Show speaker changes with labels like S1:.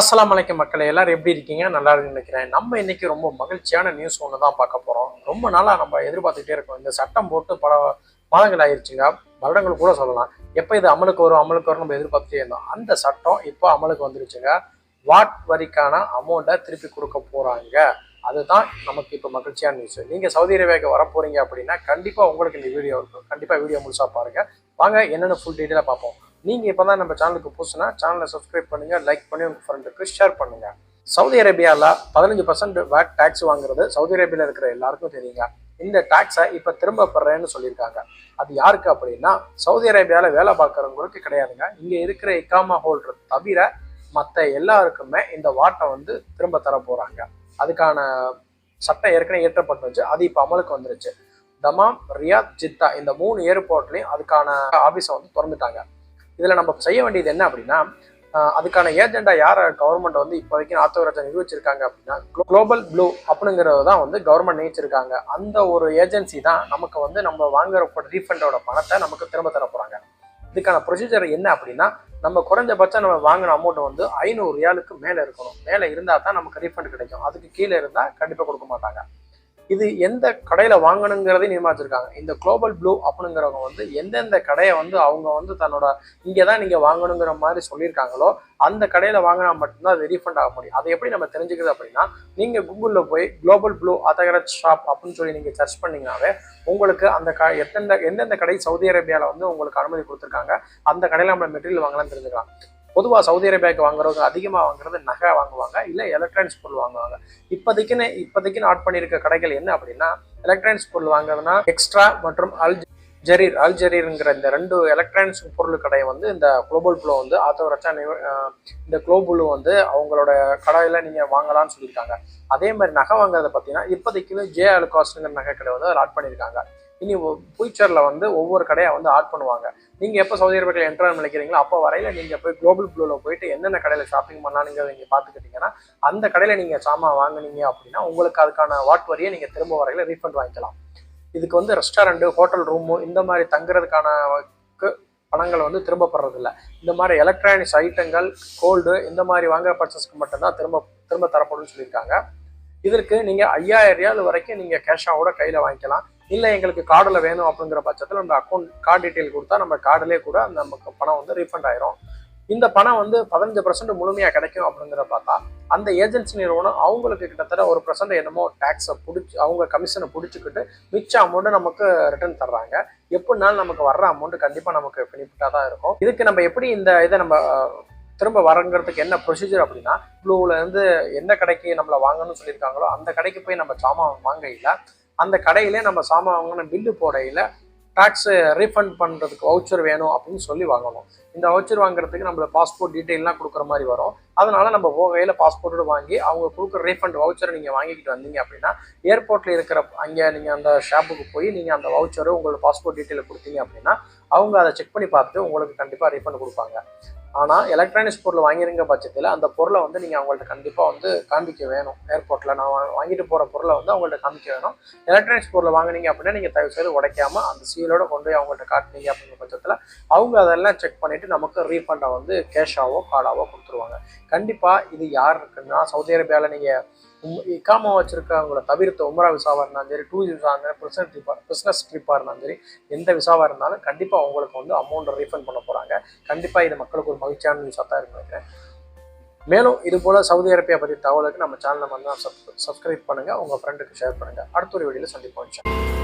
S1: அஸ்லாம் அலைக்கும் மக்களை எல்லாரும் எப்படி இருக்கீங்க? நல்லா இருக்குன்னு நினைக்கிறேன். நம்ம இன்னைக்கு ரொம்ப மகிழ்ச்சியான நியூஸ் ஒன்று தான் பார்க்க போகிறோம் ரொம்ப நாளாக நம்ம எதிர்பார்த்துட்டே இருக்கோம். இந்த சட்டம் போட்டு பல மாதங்கள் ஆயிடுச்சுங்க வருடங்கள் கூட சொல்லலாம். எப்போ இது அமலுக்கு வரும் அமலுக்கு வரும் நம்ம எதிர்பார்த்துட்டே இருந்தோம். அந்த சட்டம் இப்போ அமலுக்கு வந்துருச்சுங்க. வாட் வரிக்கான அமௌண்ட்டை திருப்பி கொடுக்க போகிறாங்க அதுதான் நமக்கு இப்போ மகிழ்ச்சியான நியூஸ் நீங்கள் சவுதி அரேபியாவுக்கு வர அப்படின்னா கண்டிப்பாக உங்களுக்கு இந்த வீடியோ இருக்கும். கண்டிப்பாக வீடியோ முழுசாக பாருங்கள் வாங்க என்னென்ன ஃபுல் டீட்டெயிலாக பார்ப்போம். நீங்கள் இப்போ தான் நம்ம சேனலுக்கு புதுசுனா சேனலை சப்ஸ்கிரைப் பண்ணுங்க லைக் பண்ணி உங்கள் ஃப்ரெண்டுக்கு ஷேர் பண்ணுங்கள் சவுதி அரேபியாவில் பதினஞ்சு பர்சன்ட் வேட் டேக்ஸ் வாங்குறது சவுதி அரேபியாவில் இருக்கிற எல்லாருக்கும் தெரியுங்க. இந்த டேக்ஸை இப்போ திரும்ப பெறேன்னு சொல்லியிருக்காங்க. அது யாருக்கு அப்படின்னா சவுதி அரேபியாவில் வேலை பார்க்குறவங்களுக்கு கிடையாதுங்க. இங்கே இருக்கிற இக்காமா ஹோல்டர் தவிர மற்ற எல்லாருக்குமே இந்த வாட்டை வந்து திரும்ப தர போகிறாங்க அதுக்கான சட்டம் ஏற்கனவே ஏற்றப்பட்டுச்சு அது இப்போ அமலுக்கு வந்துருச்சு. தமாம் ரியாத் ஜித்தா இந்த மூணு ஏர்போர்ட்லையும் அதுக்கான ஆஃபீஸை வந்து திறந்துட்டாங்க. இதில் நம்ம செய்ய வேண்டியது என்ன அப்படின்னா அதுக்கான ஏஜெண்டா யார் கவர்மெண்ட் வந்து இப்போதைக்கு ஆத்தோராஜா நிரூபிச்சிருக்காங்க அப்படின்னா குளோபல் ப்ளூ அப்படிங்கிறது தான் வந்து கவர்மெண்ட் நினைச்சிருக்காங்க அந்த ஒரு ஏஜென்சி தான் நமக்கு வந்து நம்ம வாங்குற ரீஃபண்டோட பணத்தை நமக்கு திரும்ப தர போகிறாங்க இதுக்கான ப்ரொசீஜர் என்ன அப்படின்னா நம்ம குறைஞ்சபட்சம் நம்ம வாங்கின அமௌண்ட் வந்து ஐநூறு ரியாலுக்கு மேலே இருக்கணும். மேலே இருந்தால் தான் நமக்கு ரீஃபண்ட் கிடைக்கும். அதுக்கு கீழே இருந்தால் கண்டிப்பாக கொடுக்க மாட்டாங்க. இது எந்த கடையில் வாங்கணுங்கிறதையும் நிர்மாச்சிருக்காங்க இந்த குளோபல் ப்ளூ அப்படிங்கிறவங்க வந்து எந்தெந்த கடையை வந்து அவங்க வந்து தன்னோட இங்கே தான் நீங்கள் வாங்கணுங்கிற மாதிரி சொல்லியிருக்காங்களோ அந்த கடையில் வாங்கினா மட்டும்தான் அது ரீஃபண்ட் ஆக முடியும். அதை எப்படி நம்ம தெரிஞ்சுக்கிறது அப்படின்னா நீங்கள் கூகுளில் போய் குளோபல் ப்ளூ அதகரத் ஷாப் அப்படின்னு சொல்லி நீங்கள் சர்ச் பண்ணீங்கன்னாவே உங்களுக்கு அந்த க எத்தெந்த எந்தெந்த கடை சவுதி அரேபியாவில் வந்து உங்களுக்கு அனுமதி கொடுத்துருக்காங்க. அந்த கடையில் நம்ம மெட்டீரியல் வாங்கலாம்னு தெரிஞ்சுக்கலாம். பொதுவாக சவுதி அரேபியாவுக்கு வாங்குறவங்க அதிகமாக வாங்குறது நகை வாங்குவாங்க இல்லை எலக்ட்ரானிக்ஸ் பொருள் வாங்குவாங்க. இப்போதைக்குன்னு இப்போதைக்குன்னு ஆட் பண்ணியிருக்க கடைகள் என்ன அப்படின்னா எலக்ட்ரானிக்ஸ் பொருள் வாங்குறதுனா எக்ஸ்ட்ரா மற்றும் அல் ஜரீர் அல் ஜரீர்ங்கிற இந்த ரெண்டு எலக்ட்ரானிக்ஸ் பொருள் கடையை வந்து இந்த குளோபல் ப்ளோ வந்து ஆத்தவரச்சா இந்த குளோபுல் வந்து அவங்களோட கடையில் நீங்கள் வாங்கலாம்னு சொல்லியிருக்காங்க. அதே மாதிரி நகை வாங்குறத பார்த்தீங்கன்னா இப்போதைக்குன்னு ஜே அலுகாஸ்ட்ங்கிற நகை கடை வந்து அதில் ஆட் பண்ணியிருக்காங்க. இனி ஃபியூச்சரில் வந்து ஒவ்வொரு கடையாக வந்து ஆட் பண்ணுவாங்க. நீங்கள் எப்போ சவுதி அரேபியாவில் என்ட்ரான் நினைக்கிறீங்களோ அப்போ வரையில் நீங்கள் போய் குளோபல் ப்ளூவில் போயிட்டு என்னென்ன கடையில் ஷாப்பிங் பண்ணலாங்கிறத நீங்கள் பார்த்துக்கிட்டீங்கன்னா அந்த கடையில் நீங்கள் சாமான் வாங்குனீங்க அப்படின்னா உங்களுக்கு அதுக்கான வாட் வரியை நீங்கள் திரும்ப வரையில் ரீஃபண்ட் வாங்கிக்கலாம். இதுக்கு வந்து ரெஸ்டாரண்ட்டு ஹோட்டல் ரூமு இந்த மாதிரி தங்குறதுக்கான பணங்கள் வந்து திரும்ப பெறதில்ல இந்த மாதிரி எலக்ட்ரானிக்ஸ் ஐட்டங்கள் கோல்டு இந்த மாதிரி வாங்குற பர்ச்சஸ்க்கு மட்டும்தான் திரும்ப திரும்ப தரப்படும்னு சொல்லியிருக்காங்க. இதற்கு நீங்கள் ஐயாயிரம் ரியால் வரைக்கும் நீங்கள் கேஷாவோட கையில் வாங்கிக்கலாம். இல்லை எங்களுக்கு கார்டில் வேணும் அப்படிங்கிற பட்சத்தில் நம்ம அக்கௌண்ட் கார்டு டீட்டெயில் கொடுத்தா நம்ம கார்டுலேயே கூட நமக்கு பணம் வந்து ரீஃபண்ட் ஆயிரும். இந்த பணம் வந்து பதினஞ்சு பர்சன்ட் முழுமையாக கிடைக்கும் அப்படிங்கிற பார்த்தா அந்த ஏஜென்சி நிறுவனம் அவங்களுக்கு கிட்டத்தட்ட ஒரு பர்சன்ட் என்னமோ டேக்ஸை பிடிச்சி அவங்க கமிஷனை பிடிச்சிக்கிட்டு மிச்ச அமௌண்ட்டு நமக்கு ரிட்டர்ன் தர்றாங்க. எப்படினாலும் நமக்கு வர்ற அமௌண்ட் கண்டிப்பாக நமக்கு பெனிஃபிட்டாக தான் இருக்கும். இதுக்கு நம்ம எப்படி இந்த இதை நம்ம திரும்ப வரங்கிறதுக்கு என்ன ப்ரொசீஜர் அப்படின்னா ப்ளூவில் இருந்து எந்த கடைக்கு நம்மளை வாங்கணும்னு சொல்லியிருக்காங்களோ அந்த கடைக்கு போய் நம்ம சாமான் இல்லை அந்த கடையிலே நம்ம சாமான் வாங்கின பில்லு போடையில் டேக்ஸ் ரீஃபண்ட் பண்ணுறதுக்கு வவுச்சர் வேணும் அப்படின்னு சொல்லி வாங்கணும். இந்த வவுச்சர் வாங்குறதுக்கு நம்மள பாஸ்போர்ட் டீட்டெயிலாம் கொடுக்குற மாதிரி வரும். அதனால நம்ம போகையில் பாஸ்போர்ட்டோட வாங்கி அவங்க கொடுக்குற ரீஃபண்ட் வவுச்சரை நீங்கள் வாங்கிக்கிட்டு வந்தீங்க அப்படின்னா ஏர்போர்ட்டில் இருக்கிற அங்கே நீங்கள் அந்த ஷாப்புக்கு போய் நீங்கள் அந்த வவுச்சரை உங்களோட பாஸ்போர்ட் டீட்டெயிலை கொடுத்தீங்க அப்படின்னா அவங்க அதை செக் பண்ணி பார்த்து உங்களுக்கு கண்டிப்பாக ரீஃபண்ட் கொடுப்பாங்க. ஆனால் எலக்ட்ரானிக்ஸ் பொருள் வாங்கிருங்க பட்சத்தில் அந்த பொருளை வந்து நீங்கள் அவங்கள்ட்ட கண்டிப்பாக வந்து காமிக்க வேணும். ஏர்போர்ட்டில் நான் வாங்கிட்டு போகிற பொருளை வந்து அவங்கள்ட்ட காமிக்க வேணும். எலக்ட்ரானிக்ஸ் பொருளை வாங்குனீங்க அப்படின்னா நீங்கள் தயவு செய்து உடைக்காமல் அந்த சீலோட கொண்டு போய் அவங்கள்ட்ட காட்டுனீங்க அப்படிங்கிற பட்சத்தில் அவங்க அதெல்லாம் செக் பண்ணிவிட்டு நமக்கு ரீஃபண்டை வந்து கேஷாவோ கார்டாவோ கொடுத்துருவாங்க. கண்டிப்பாக இது யார் இருக்குன்னா சவுதி அரேபியாவில் நீங்கள் இக்காமா வச்சிருக்கவங்கள தவிர்த்து உமரா விசாவாக இருந்தாலும் சரி டூ விசா இருந்தாலும் பிரிசனஸ் ட்ரிப்பாக பிஸ்னஸ் ட்ரிப்பாக இருந்தாலும் சரி எந்த விசாவாக இருந்தாலும் கண்டிப்பாக அவங்களுக்கு வந்து அமௌண்ட்டை ரீஃபண்ட் பண்ண போகிறாங்க கண்டிப்பாக இது மக்களுக்கு ஒரு மகிழ்ச்சியான நியூஸாக தான் இருக்கும் நினைக்கிறேன். மேலும் இது போல் சவுதி அரேபியா பற்றி தகவலுக்கு நம்ம சேனலை வந்து சப்ஸ்கிரைப் பண்ணுங்கள் உங்கள் ஃப்ரெண்டுக்கு ஷேர் பண்ணுங்கள் அடுத்த ஒரு வீடியோவில் சந்திப்போம்